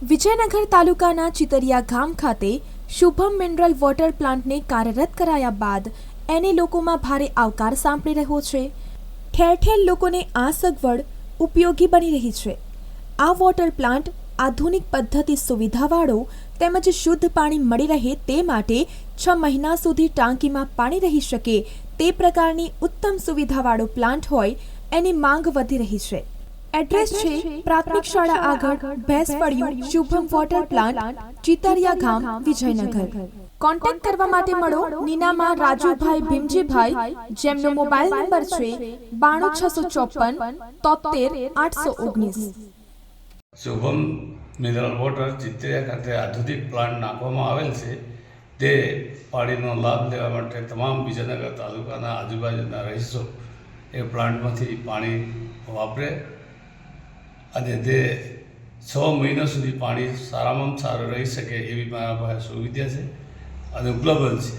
વિજયનગર તાલુકાના ચિતરિયા ગામ ખાતે શુભમ મિનરલ વોટર પ્લાન્ટને કાર્યરત કરાયા બાદ એને લોકોમાં ભારે આવકાર સાંપડી રહ્યો છે. ઠેર ઠેર લોકોને આ સગવડ ઉપયોગી બની રહી છે. આ વોટર પ્લાન્ટ આધુનિક પદ્ધતિ સુવિધાવાળો તેમજ શુદ્ધ પાણી મળી રહે તે માટે છ મહિના સુધી ટાંકીમાં પાણી રહી શકે તે પ્રકારની ઉત્તમ સુવિધાવાળો પ્લાન્ટ હોય એની માંગ વધી રહી છે. એડ્રેસ છે પ્રાથમિક શાળા આગળ ભેંસ ફળિયું શુભમ વોટર પ્લાન્ટ ચિતરિયા ગામ, વિજયનગર. કોન્ટેક્ટ કરવા માટે મળો નીનામાં રાજુભાઈ ભીમજીભાઈ, જેમનો મોબાઈલ નંબર છે બાણું છસો ચોપન તોતેર આઠસો ઓગણીસ. શુભમ મિનરલ વોટર ચિત્રિયા ખાતે આધુનિક પ્લાન્ટ નાખવામાં આવેલ છે. તે પાણીનો લાભ લેવા માટે તમામ વિજયનગર તાલુકાના આજુબાજુના રહીશો એ પ્લાન્ટમાંથી પાણી વાપરે. અને તે છ મહિના સુધી પાણી સારામાં સારું રહી શકે એવી મારા પાસે સુવિધા છે અને ઉપલબ્ધ છે.